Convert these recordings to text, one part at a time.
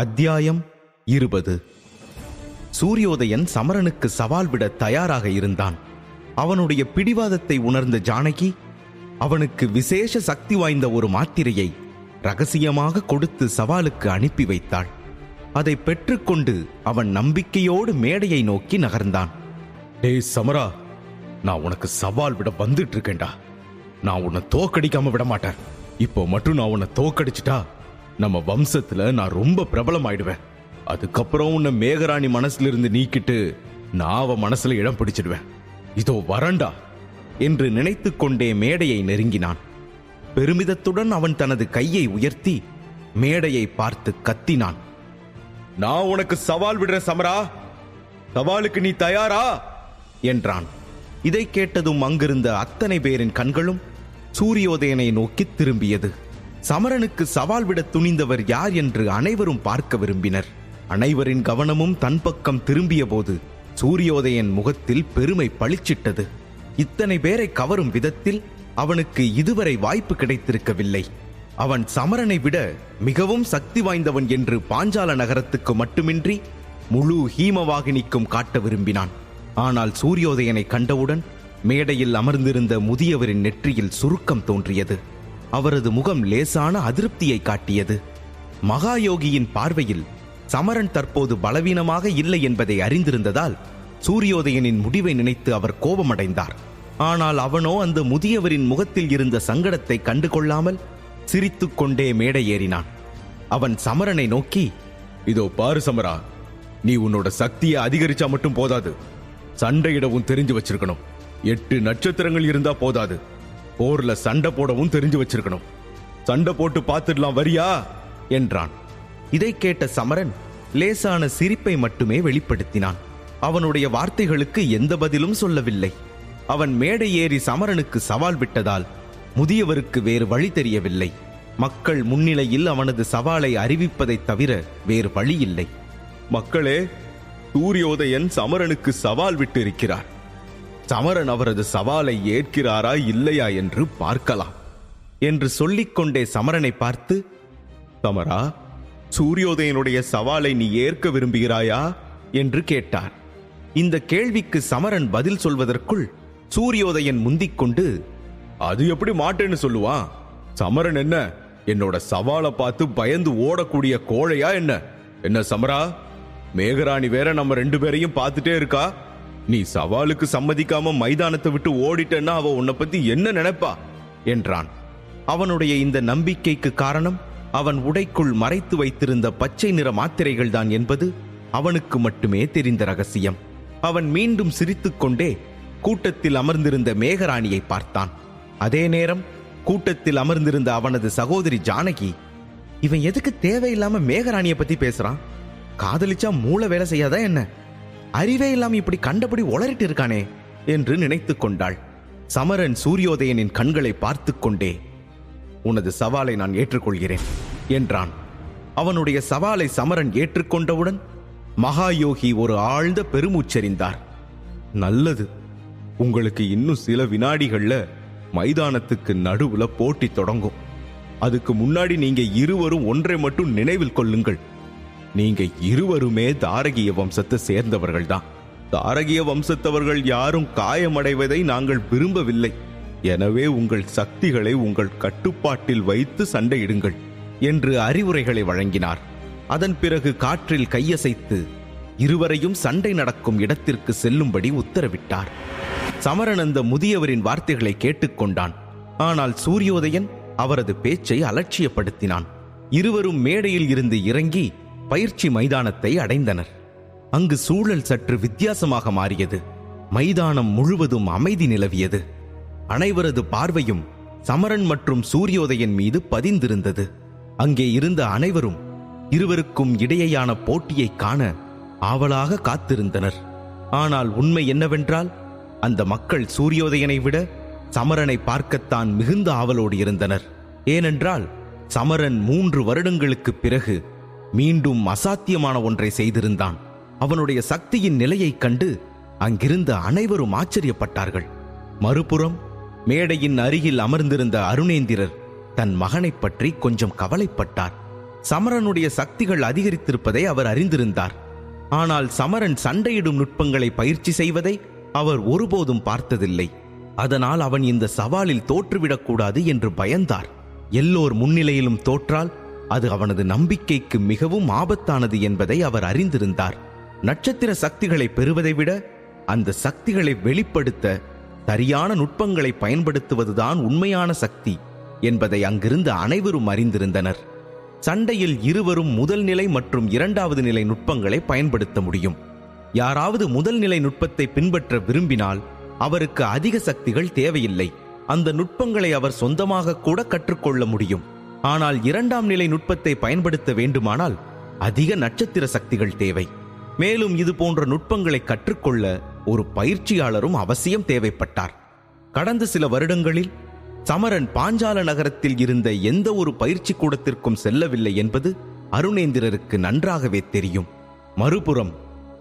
அத்தியாயம் இருபது. சூரியோதயன் சமரனுக்கு சவால் விட தயாராக இருந்தான். அவனுடைய பிடிவாதத்தை உணர்ந்த ஜானகி அவனுக்கு விசேஷ சக்தி வாய்ந்த ஒரு மாத்திரையை ரகசியமாக கொடுத்து சவாலுக்கு அனுப்பி வைத்தாள். அதை பெற்றுக்கொண்டு அவன் நம்பிக்கையோடு மேடையை நோக்கி நகர்ந்தான். டேய் சமரா நான் உனக்கு சவால் விட வந்துட்டு இருக்கேன்டா. நான் உன்னை தோக்கடிக்காம விட மாட்டேன். இப்போ மட்டும் நான் உன்னை தோக்கடிச்சிட்டா நம்ம வம்சத்துல நான் ரொம்ப பிரபலம் ஆயிடுவேன் அதுக்கப்புறம் உன்னை மேகராணி மனசுல இருந்து நீக்கிட்டு நான் அவ மனசுல இடம் பிடிச்சிடுவேன். இதோ வரண்டா என்று நினைத்து கொண்டே மேடையை நெருங்கினான். பெருமிதத்துடன் அவன் தனது கையை உயர்த்தி மேடையை பார்த்து கத்தினான். நான் உனக்கு சவால் விடுற சமரா. சவாலுக்கு நீ தயாரா என்றான். இதை கேட்டதும் அங்கிருந்த அத்தனை பேரின் கண்களும் சூரியோதயனை நோக்கி திரும்பியது. சமரனுக்கு சவால் விட துணிந்தவர் யார் என்று அனைவரும் பார்க்க விரும்பினர். அனைவரின் கவனமும் தன் பக்கம் திரும்பிய போது சூரியோதயன் முகத்தில் பெருமை பளிச்சிட்டது. இத்தனை பேரை கவரும் விதத்தில் அவனுக்கு இதுவரை வாய்ப்பு கிடைத்திருக்கவில்லை. அவன் சமரனை விட மிகவும் சக்தி வாய்ந்தவன் என்று பாஞ்சால நகரத்துக்கு மட்டுமின்றி முழு ஹீமவாகினிக்கும் காட்ட விரும்பினான். ஆனால் சூரியோதயனை கண்டவுடன் மேடையில் அமர்ந்திருந்த முதியவரின் நெற்றியில் சுருக்கம் தோன்றியது. அவரது முகம் லேசான அதிருப்தியை காட்டியது. மகாயோகியின் பார்வையில் சமரன் தற்போது பலவீனமாக இல்லை என்பதை அறிந்திருந்ததால் சூரியோதயனின் முடிவை நினைத்து அவர் கோபமடைந்தார். ஆனால் அவனோ அந்த முதியவரின் முகத்தில் இருந்த சங்கடத்தை கண்டுகொள்ளாமல் சிரித்துக்கொண்டே மேடை ஏறினான். அவன் சமரனை நோக்கி இதோ பாரு சமரா நீ உன்னோட சக்தியை அதிகரிச்சா மட்டும் போதாது. சண்டையிடவும் தெரிஞ்சு வச்சிருக்கணும். எட்டு நட்சத்திரங்கள் இருந்தா போதாது. போர்ல சண்டை போடவும் தெரிஞ்சு வச்சிருக்கணும். சண்டை போட்டு பார்த்துடலாம் வரியா? என்றான். இதை கேட்ட சமரன் லேசான சிரிப்பை மட்டுமே வெளிப்படுத்தினான். அவனுடைய வார்த்தைகளுக்கு எந்த பதிலும் சொல்லவில்லை. அவன் மேடை ஏறி சமரனுக்கு சவால் விட்டதால் முதியவருக்கு வேறு வழி தெரியவில்லை. மக்கள் முன்னிலையில் அவனது சவாலை அறிவிப்பதைத் தவிர வேறு வழி இல்லை மக்களே சூரியோதயன் சமரனுக்கு சவால் விட்டு இருக்கிறார் சமரன் அவரது சவாலை ஏற்கிறாரா இல்லையா என்று பார்க்கலாம் என்று சொல்லிக்கொண்டே சமரனை பார்த்து சமரா சூரியோதயனுடைய சவாலை நீ ஏற்க விரும்புகிறாயா? என்று கேட்டார் இந்த கேள்விக்கு சமரன் பதில் சொல்வதற்குள் சூரியோதயன் முந்திக் கொண்டு அது எப்படி மாட்டேன்னு சொல்லுவான் சமரன் என்ன? என்னோட சவாலை பார்த்து பயந்து ஓடக்கூடிய கோழையா என்ன? என்ன சமரா? மேகராணி வேற நம்ம ரெண்டு பேரையும் பார்த்துட்டே இருக்கா? நீ சவாலுக்கு சம்மதிக்காம மைதானத்தை விட்டு ஓடிட்டேன்னா அவ உன்னை பத்தி என்ன நினைப்பா? என்றான். அவனுடைய இந்த நம்பிக்கைக்கு காரணம் அவன் உடைக்குள் மறைத்து வைத்திருந்த பச்சை நிற மாத்திரைகள் தான் என்பது அவனுக்கு மட்டுமே தெரிந்த ரகசியம். அவன் மீண்டும் சிரித்துக்கொண்டே கூட்டத்தில் அமர்ந்திருந்த மேகராணியை பார்த்தான். அதே நேரம் கூட்டத்தில் அமர்ந்திருந்த அவனது சகோதரி ஜானகி இவன் எதுக்கு தேவையில்லாம மேகராணியை பத்தி பேசுறான்? காதலிச்சா மூளை வேலை செய்யாதா என்ன? அறிவே இல்லாம இப்படி கண்டபடி உளறிட்டு இருக்கானே என்று நினைத்து கொண்டாள். சமரன் சூரியோதயனின் கண்களை பார்த்து கொண்டே உனது சவாலை நான் ஏற்றுக்கொள்கிறேன் என்றான். அவனுடைய சவாலை சமரன் ஏற்றுக்கொண்டவுடன் மகாயோகி ஒரு ஆழ்ந்த பெருமூச்செறிந்தார். நல்லது. உங்களுக்கு இன்னும் சில வினாடிகள்ல மைதானத்துக்கு நடுவுல போட்டி தொடங்கும். அதுக்கு முன்னாடி நீங்க இருவரும் ஒன்றை மட்டும் நினைவில் கொள்ளுங்கள் நீங்க இருவருமே தாரகிய வம்சத்தை சேர்ந்தவர்கள் தான் தாரகிய வம்சத்தவர்கள் யாரும் காயமடைவதை நாங்கள் விரும்பவில்லை. எனவே உங்கள் சக்திகளை உங்கள் கட்டுப்பாட்டில் வைத்து சண்டையிடுங்கள் என்று அறிவுரைகளை வழங்கினார். அதன் பிறகு காற்றில் கையசைத்து இருவரையும் சண்டை நடக்கும் இடத்திற்கு செல்லும்படி உத்தரவிட்டார். சமரன் அந்த முதியவரின் வார்த்தைகளை கேட்டுக்கொண்டான். ஆனால் சூரியோதயன் அவரது பேச்சை அலட்சியப்படுத்தினான். இருவரும் மேடையில் இருந்து இறங்கி பயிற்சி மைதானத்தை அடைந்தனர். அங்கு சூழல் சற்று வித்தியாசமாக மாறியது. மைதானம் முழுவதும் அமைதி நிலவியது. அனைவரது பார்வையும் சமரன் மற்றும் சூரியோதயன் மீது பதிந்திருந்தது. அங்கே இருந்த அனைவரும் இருவருக்கும் இடையேயான போட்டியை காண ஆவலாக காத்திருந்தனர். ஆனால் உண்மை என்னவென்றால் அந்த மக்கள் சூரியோதயனை விட சமரனை பார்க்கத்தான் மிகுந்த ஆவலோடு இருந்தனர். ஏனென்றால் சமரன் மூன்று வருடங்களுக்குப் பிறகு மீண்டும் அசாத்தியமான ஒன்றை செய்திருந்தான். அவனுடைய சக்தியின் நிலையைக் கண்டு அங்கிருந்த அனைவரும் ஆச்சரியப்பட்டார்கள். மறுபுறம் மேடையின் அருகில் அமர்ந்திருந்த அருணேந்திரர் தன் மகனைப் பற்றி கொஞ்சம் கவலைப்பட்டார். சமரனுடைய சக்திகள் அதிகரித்திருப்பதை அவர் அறிந்திருந்தார். ஆனால் சமரன் சண்டையிடும் நுட்பங்களை பயிற்சி செய்வதை அவர் ஒருபோதும் பார்த்ததில்லை. அதனால் அவன் இந்த சவாலில் தோற்றுவிடக்கூடாது என்று பயந்தார். எல்லோர் முன்னிலையிலும் தோற்றால் அது அவனது நம்பிக்கைக்கு மிகவும் ஆபத்தானது என்பதை அவர் அறிந்திருந்தார். நட்சத்திர சக்திகளை பெறுவதை விட அந்த சக்திகளை வெளிப்படுத்த சரியான நுட்பங்களை பயன்படுத்துவதுதான் உண்மையான சக்தி என்பதை அங்கிருந்து அனைவரும் அறிந்திருந்தனர். சண்டையில் இருவரும் முதல் நிலை மற்றும் இரண்டாவது நிலை நுட்பங்களை பயன்படுத்த முடியும். யாராவது முதல் நிலை நுட்பத்தை பின்பற்ற விரும்பினால் அவருக்கு அதிக சக்திகள் தேவையில்லை. அந்த நுட்பங்களை அவர் சொந்தமாக கூட கற்றுக்கொள்ள முடியும். ஆனால் இரண்டாம் நிலை நுட்பத்தை பயன்படுத்த வேண்டுமானால் அதிக நட்சத்திர சக்திகள் தேவை. மேலும் இது போன்ற நுட்பங்களை கற்றுக்கொள்ள ஒரு பயிற்சியாளரும் அவசியம் தேவைப்பட்டார். கடந்த சில வருடங்களில் சமரன் பாஞ்சால நகரத்தில் இருந்த எந்த ஒரு பயிற்சி கூடத்திற்கும் செல்லவில்லை என்பது அருணேந்திரருக்கு நன்றாகவே தெரியும். மறுபுறம்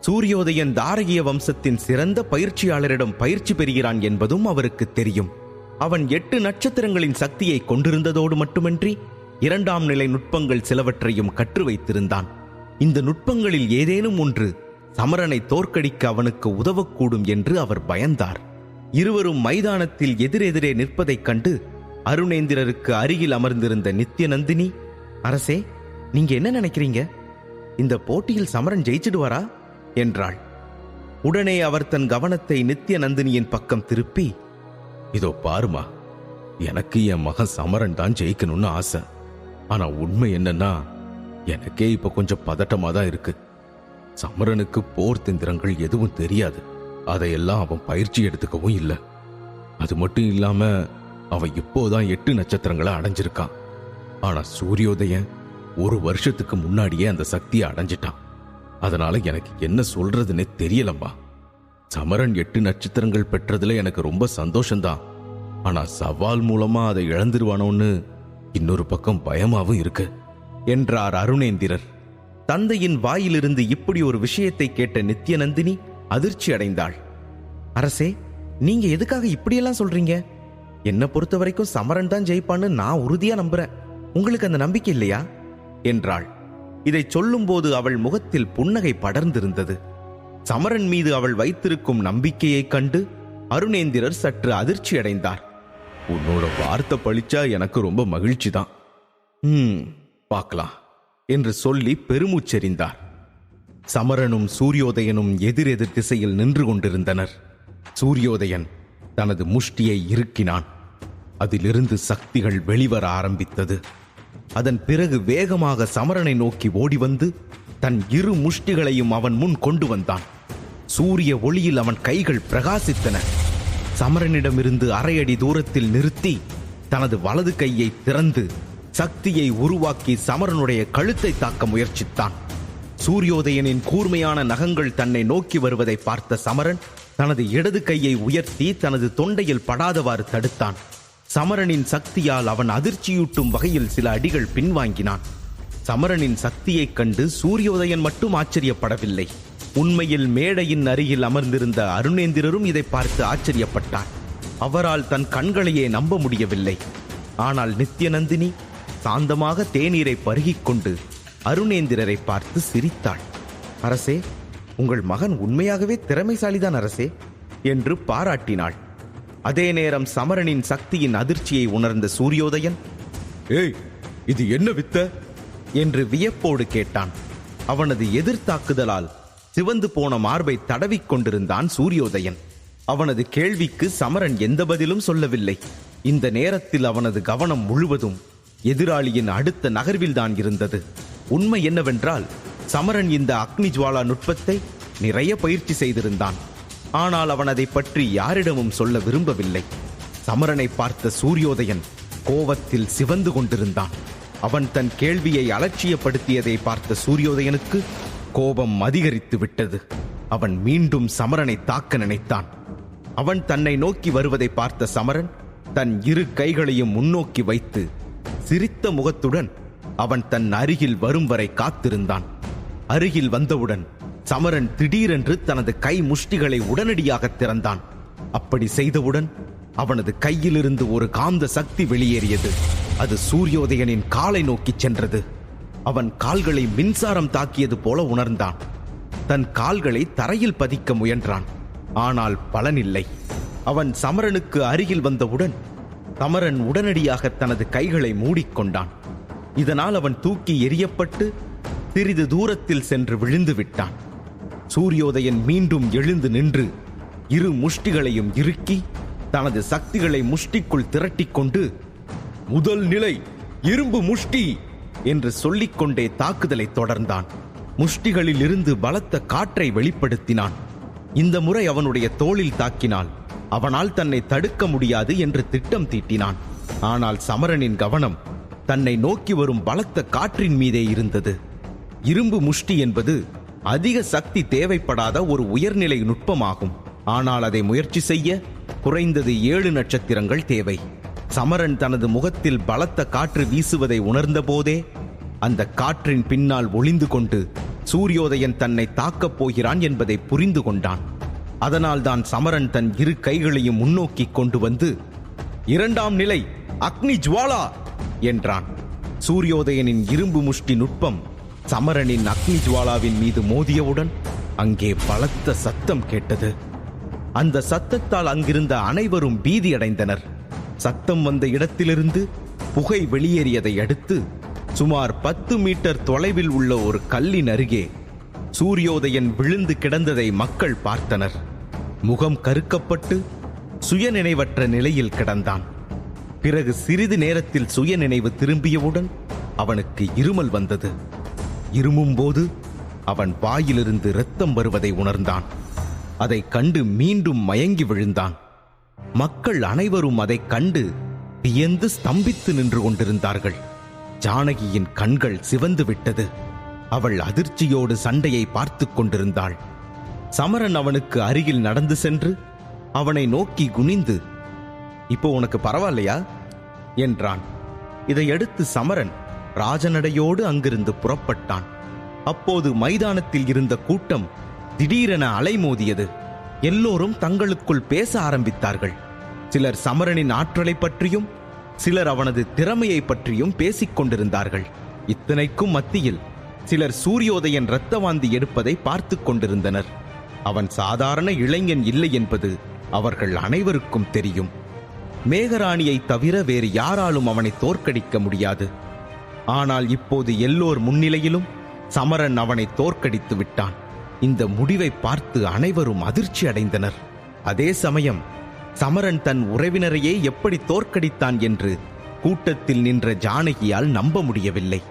சூரியோதயன் தாரகிய வம்சத்தின் சிறந்த பயிற்சியாளரிடம் பயிற்சி பெறுகிறான் என்பதும் அவருக்கு தெரியும். அவன் எட்டு நட்சத்திரங்களின் சக்தியை கொண்டிருந்ததோடு மட்டுமின்றி இரண்டாம் நிலை நுட்பங்கள் சிலவற்றையும் கற்று வைத்திருந்தான். இந்த நுட்பங்களில் ஏதேனும் ஒன்று சமரனை தோற்கடிக்க அவனுக்கு உதவக்கூடும் என்று அவர் பயந்தார். இருவரும் மைதானத்தில் எதிரெதிரே நிற்பதைக் கண்டு அருணேந்திரருக்கு அருகில் அமர்ந்திருந்த நித்யநந்தினி அரசே நீங்க என்ன நினைக்கிறீங்க? இந்த போட்டியில் சமரன் ஜெயிச்சிடுவாரா? என்றாள். உடனே அவர் தன் கவனத்தை நித்ய நந்தினியின் பக்கம் திருப்பி இதோ பாருமா எனக்கு என் மகன் சமரன் தான் ஜெயிக்கணும்னு ஆசை. ஆனா உண்மை என்னன்னா எனக்கே இப்ப கொஞ்சம் பதட்டமா தான் இருக்கு. சமரனுக்கு போர் தந்திரங்கள் எதுவும் தெரியாது. அதையெல்லாம் அவன் பயிற்சி எடுத்துக்கவும் இல்லை. அது மட்டும் இல்லாம அவன் இப்போதான் எட்டு நட்சத்திரங்களை அடைஞ்சிருக்கான். ஆனா சூரியோதயன் ஒரு வருஷத்துக்கு முன்னாடியே அந்த சக்தியை அடைஞ்சிட்டான். அதனால எனக்கு என்ன சொல்றதுன்னே தெரியலம்மா சமரன் எட்டு நட்சத்திரங்கள் பெற்றதுல எனக்கு ரொம்ப சந்தோஷம்தான். ஆனா சவால் மூலமா அதை இழந்துருவானோன்னு இன்னொரு பக்கம் பயமாவும் இருக்கு. என்றார் அருணேந்திரர். தந்தையின் வாயிலிருந்து இப்படி ஒரு விஷயத்தை கேட்ட நித்யநந்தினி அதிர்ச்சி அடைந்தாள். அரசே நீங்க எதுக்காக இப்படியெல்லாம் சொல்றீங்க? என்ன பொறுத்த வரைக்கும் சமரன் தான் ஜெயிப்பான்னு நான் உறுதியா நம்புறேன். உங்களுக்கு அந்த நம்பிக்கை இல்லையா? என்றாள். இதை சொல்லும்போது அவள் முகத்தில் புன்னகை படர்ந்திருந்தது. சமரன் மீது அவள் வைத்திருக்கும் நம்பிக்கையைக் கண்டு அருணேந்திரர் சற்று அதிர்ச்சி அடைந்தார் உன்னோட வார்த்தை பழிச்சா எனக்கு ரொம்ப மகிழ்ச்சி தான் ம் பார்க்கலாம் என்று சொல்லி பெருமூச்செறிந்தார். சமரனும் சூரியோதயனும் எதிரெதிர் திசையில் நின்று கொண்டிருந்தனர். சூரியோதயன் தனது முஷ்டியை இறுக்கினான். அதிலிருந்து சக்திகள் வெளிவர ஆரம்பித்தது. அதன் பிறகு வேகமாக சமரனை நோக்கி ஓடி வந்து தன் இரு முஷ்டிகளையும் அவன் முன் கொண்டு வந்தான். சூரிய ஒளியில் அவன் கைகள் பிரகாசித்தன. சமரனிடமிருந்து அரை அடி தூரத்தில் நிறுத்தி தனது வலது கையை திறந்து சக்தியை உருவாக்கி சமரனுடைய கழுத்தை தாக்க முயற்சித்தான். சூரியோதயனின் கூர்மையான நகங்கள் தன்னை நோக்கி வருவதை பார்த்த சமரன் தனது இடது கையை உயர்த்தி தனது தொண்டையில் படாதவாறு தடுத்தான். சமரனின் சக்தியால் அவன் அதிர்ச்சியூட்டும் வகையில் சில அடிகள் பின்வாங்கினான். சமரனின் சக்தியைக் கண்டு சூரியோதயன் மட்டும் ஆச்சரியப்படவில்லை. உண்மையில் மேடையின் அருகில் அமர்ந்திருந்த அருணேந்திரரும் இதை பார்த்து ஆச்சரியப்பட்டார். அவரால் தன் கண்களையே நம்ப முடியவில்லை. ஆனால் நித்யநந்தினி சாந்தமாக தேநீரை பருகிக்கொண்டு அருணேந்திரரை பார்த்து சிரித்தாள். அரசே உங்கள் மகன் உண்மையாகவே திறமைசாலிதான் அரசே என்று பாராட்டினாள். அதே நேரம் சமரனின் சக்தியின் அதிர்ச்சியை உணர்ந்த சூரியோதயன் ஏய் இது என்ன வித்த? என்று வியப்போடு கேட்டான். அவனது எதிர்த்தாக்குதலால் சிவந்து போன மார்பை தடவிக் கொண்டிருந்தான் சூரியோதயன். அவனது கேள்விக்கு சமரன் எந்த பதிலும் சொல்லவில்லை. இந்த நேரத்தில் அவனது கவனம் முழுவதும் எதிராளியின் அடுத்த நகர்வில்தான் இருந்தது. உண்மை என்னவென்றால் சமரன் இந்த அக்னி ஜுவாலா நுட்பத்தை நிறைய பயிற்சி செய்திருந்தான். ஆனால் அவன் அதை பற்றி யாரிடமும் சொல்ல விரும்பவில்லை. சமரனை பார்த்த சூரியோதயன் கோவத்தில் சிவந்து கொண்டிருந்தான். அவன் தன் கேள்வியை அலட்சியப்படுத்தியதை பார்த்த சூரியோதயனுக்கு கோபம் அதிகரித்து விட்டது. அவன் மீண்டும் சமரனை தாக்க நினைத்தான். அவன் தன்னை நோக்கி வருவதை பார்த்த சமரன் தன் இரு கைகளையும் முன்னோக்கி வைத்து சிரித்த முகத்துடன் அவன் தன் அருகில் வரும் வரை காத்திருந்தான். அருகில் வந்தவுடன் சமரன் திடீரென்று தனது கை முஷ்டிகளை உடனடியாக திறந்தான். அப்படி செய்தவுடன் அவனது கையிலிருந்து ஒரு காந்த சக்தி வெளியேறியது. அது சூரியோதயனின் காலை நோக்கிச் சென்றது. அவன் கால்களை மின்சாரம் தாக்கியது போல உணர்ந்தான். தன் கால்களை தரையில் பதிக்க முயன்றான். ஆனால் பலனில்லை. அவன் சமரனுக்கு அருகில் வந்தவுடன் சமரன் உடனடியாக தனது கைகளை மூடிக்கொண்டான். இதனால் அவன் தூக்கி எறியப்பட்டு சிறிது தூரத்தில் சென்று விழுந்து விட்டான். சூரியோதயன் மீண்டும் எழுந்து நின்று இரு முஷ்டிகளையும் இறுக்கி தனது சக்திகளை முஷ்டிக்குள் திரட்டிக்கொண்டு முதல் நிலை இரும்பு முஷ்டி என்று சொல்லிக்கொண்டே தாக்குதலை தொடர்ந்தான். முஷ்டிகளில் இருந்து பலத்த காற்றை வெளிப்படுத்தினான். இந்த முறை அவனுடைய தோளில் தாக்கினால் அவனால் தன்னை தடுக்க முடியாது என்று திட்டம் தீட்டினான். ஆனால் சமரனின் கவனம் தன்னை நோக்கி வரும் பலத்த காற்றின் மீதே இருந்தது. இரும்பு முஷ்டி என்பது அதிக சக்தி தேவைப்படாத ஒரு உயர்நிலை நுட்பமாகும். ஆனால் அதை முயற்சி செய்ய குறைந்தது ஏழு நட்சத்திரங்கள் தேவை. சமரன் தனது முகத்தில் பலத்த காற்று வீசுவதை உணர்ந்தபோதே அந்த காற்றின் பின்னால் ஒளிந்து கொண்டு சூரியோதயன் தன்னை தாக்கப் போகிறான் என்பதை புரிந்து கொண்டான். அதனால்தான் சமரன் தன் இரு கைகளையும் முன்னோக்கி கொண்டு வந்து இரண்டாம் நிலை அக்னி ஜுவாலா! என்றான். சூரியோதயனின் இரும்பு முஷ்டி நுட்பம் சமரனின் அக்னி ஜுவாலாவின் மீது மோதியவுடன் அங்கே பலத்த சத்தம் கேட்டது. அந்த சத்தத்தால் அங்கிருந்த அனைவரும் பீதியடைந்தனர். சத்தம் வந்த இடத்திலிருந்து புகை வெளியேறியதை அடுத்து சுமார் பத்து மீட்டர் தொலைவில் உள்ள ஒரு கல்லின் அருகே சூரியோதயன் விழுந்து கிடந்ததை மக்கள் பார்த்தனர். முகம் கருக்கப்பட்டு சுயநினைவற்ற நிலையில் கிடந்தான். பிறகு சிறிது நேரத்தில் சுயநினைவு திரும்பியவுடன் அவனுக்கு இருமல் வந்தது. இருமும் போது அவன் வாயிலிருந்து இரத்தம் வருவதை உணர்ந்தான். அதைக் கண்டு மீண்டும் மயங்கி விழுந்தான். மக்கள் அனைவரும் அதைக் கண்டு வியந்து ஸ்தம்பித்து நின்று கொண்டிருந்தார்கள். ஜானகியின் கண்கள் சிவந்து விட்டது. அவள் அதிர்ச்சியோடு சண்டையை பார்த்துக் கொண்டிருந்தாள். சமரன் அவனுக்கு அருகில் நடந்து சென்று அவனை நோக்கி குனிந்து இப்போ உனக்கு பரவாயில்லையா? என்றான். இதையடுத்து சமரன் ராஜநடையோடு அங்கிருந்து புறப்பட்டான். அப்போது மைதானத்தில் இருந்த கூட்டம் திடீரென அலைமோதியது. எல்லோரும் தங்களுக்குள் பேச ஆரம்பித்தார்கள். சிலர் சமரனின் ஆற்றலை பற்றியும் சிலர் அவனது திறமையை பற்றியும் பேசிக் கொண்டிருந்தார்கள். இத்தனைக்கும் மத்தியில் சிலர் சூரியோதயன் இரத்தவாந்தி எடுப்பதை பார்த்துக் கொண்டிருந்தனர். அவன் சாதாரண இளைஞன் இல்லை என்பது அவர்கள் அனைவருக்கும் தெரியும். மேகராணியை தவிர வேறு யாராலும் அவனை தோற்கடிக்க முடியாது. ஆனால் இப்போது எல்லோர் முன்னிலையிலும் சமரன் அவனை தோற்கடித்து விட்டான். இந்த முடிவை பார்த்து அனைவரும் அதிர்ச்சி அடைந்தனர் அதே சமயம் சமரன் தன் உறவினரையே எப்படி தோற்கடித்தான் என்று கூட்டத்தில் நின்ற ஜானகியால் நம்ப முடியவில்லை.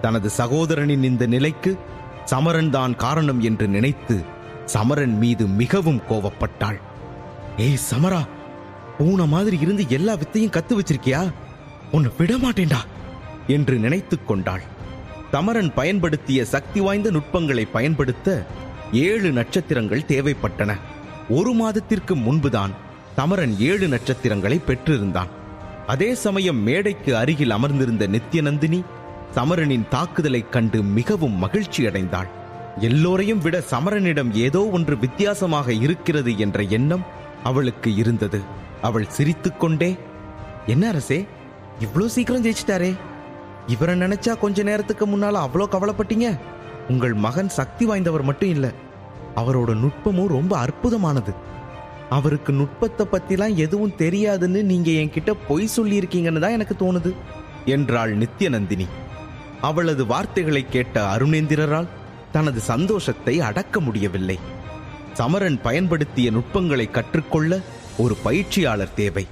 தனது சகோதரனின் இந்த நிலைக்கு சமரன் தான் காரணம் என்று நினைத்து சமரன் மீது மிகவும் கோவப்பட்டாள். ஏய் சமரா பூனை மாதிரி இருந்து எல்லா வித்தையும் கத்து வச்சிருக்கியா? உன்னை விடமாட்டேன்டா என்று நினைத்து கொண்டாள். சமரன் பயன்படுத்திய சக்தி வாய்ந்த நுட்பங்களை பயன்படுத்த ஏழு நட்சத்திரங்கள் தேவைப்பட்டன. ஒரு மாதத்திற்கு முன்புதான் சமரன் ஏழு நட்சத்திரங்களை பெற்றிருந்தான். அதே சமயம் மேடைக்கு அருகில் அமர்ந்திருந்த நித்யநந்தினி சமரனின் தாக்குதலைக் கண்டு மிகவும் மகிழ்ச்சி அடைந்தாள் எல்லோரையும் விட சமரனிடம் ஏதோ ஒன்று வித்தியாசமாக இருக்கிறது என்ற எண்ணம் அவளுக்கு இருந்தது. அவள் சிரித்துக்கொண்டே என்ன அரசே இவ்வளோ சீக்கிரம் ஜெயிச்சிட்டாரே. இவரை நினைச்சா கொஞ்ச நேரத்துக்கு முன்னால அவ்வளோ கவலைப்பட்டீங்க. உங்கள் மகன் சக்தி வாய்ந்தவர் மட்டும் இல்லை அவரோட நுட்பமும் ரொம்ப அற்புதமானது. அவருக்கு நுட்பத்தை பத்திலாம் எதுவும் தெரியாதுன்னு நீங்க என்கிட்ட பொய் சொல்லியிருக்கீங்கன்னு தான் எனக்கு தோணுது என்றாள் நித்யநந்தினி. அவளது வார்த்தைகளை கேட்ட அருணேந்திரரால் தனது சந்தோஷத்தை அடக்க முடியவில்லை. சமரன் பயன்படுத்திய நுட்பங்களை கற்றுக்கொள்ள ஒரு பயிற்சியாளர் தேவை.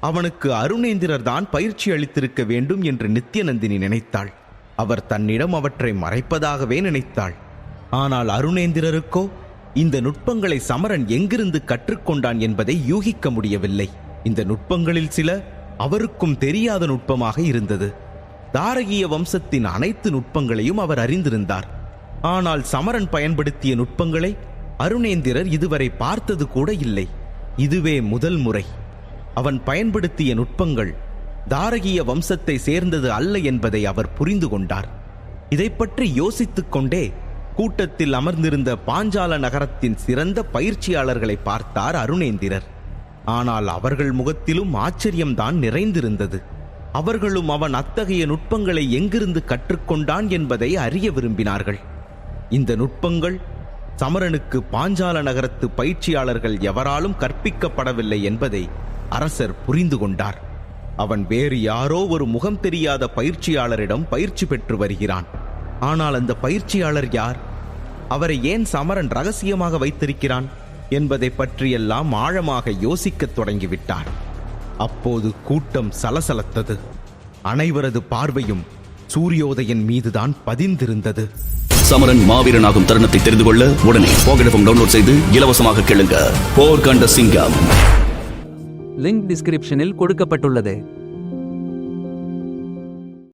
அவனுக்கு அருணேந்திரர் தான் பயிற்சி அளித்திருக்க வேண்டும் என்று நித்யநந்தினி நினைத்தாள். அவர் தன்னிடம் அவற்றை மறைப்பதாகவே நினைத்தாள். ஆனால் அருணேந்திரருக்கோ இந்த நுட்பங்களை சமரன் எங்கிருந்து கற்றுக்கொண்டான் என்பதை யூகிக்க முடியவில்லை. இந்த நுட்பங்களில் சில அவருக்கும் தெரியாத நுட்பமாக இருந்தது. தாரகிய வம்சத்தின் அனைத்து நுட்பங்களையும் அவர் அறிந்திருந்தார். ஆனால் சமரன் பயன்படுத்திய நுட்பங்களை அருணேந்திரர் இதுவரை பார்த்தது கூட இல்லை. இதுவே முதல் முறை. அவன் பயன்படுத்திய நுட்பங்கள் தாரகிய வம்சத்தை சேர்ந்தது அல்ல என்பதை அவர் புரிந்து கொண்டார். இதை பற்றி யோசித்துக் கொண்டே கூட்டத்தில் அமர்ந்திருந்த பாஞ்சால நகரத்தின் சிறந்த பயிற்சியாளர்களை பார்த்தார் அருணேந்திரர். ஆனால் அவர்கள் முகத்திலும் ஆச்சரியம்தான் நிறைந்திருந்தது. அவர்களும் அவன் அத்தகைய நுட்பங்களை எங்கிருந்து கற்றுக்கொண்டான் என்பதை அறிய விரும்பினார்கள். இந்த நுட்பங்கள் சமரனுக்கு பாஞ்சால நகரத்து பயிற்சியாளர்கள் எவராலும் கற்பிக்கப்படவில்லை என்பதை அரசர் புரிந்து கொண்டார். அவன் வேறு யாரோ ஒரு முகம் தெரியாத பயிற்சியாளரிடம் பயிற்சி பெற்று வருகிறான். ஆனால் அந்த பயிற்சியாளர் யார்? அவரை ஏன் சமரன் ரகசியமாக வைத்திருக்கிறான் என்பதை பற்றியெல்லாம் ஆழமாக யோசிக்கத் தொடங்கிவிட்டார் அப்போது கூட்டம் சலசலத்தது. அனைவரது பார்வையும் சூரியோதயன் மீதுதான் பதிந்திருந்தது. சமரன் மாவீரனாகும் தருணத்தை தெரிந்து கொள்ள உடனே போகடஃபம் டவுன்லோட் செய்து இலவசமாக கேளுங்க. போர் கண்ட சிங்கம். லிங்க் டிஸ்கிரிப்ஷனில் கொடுக்கப்பட்டுள்ளது.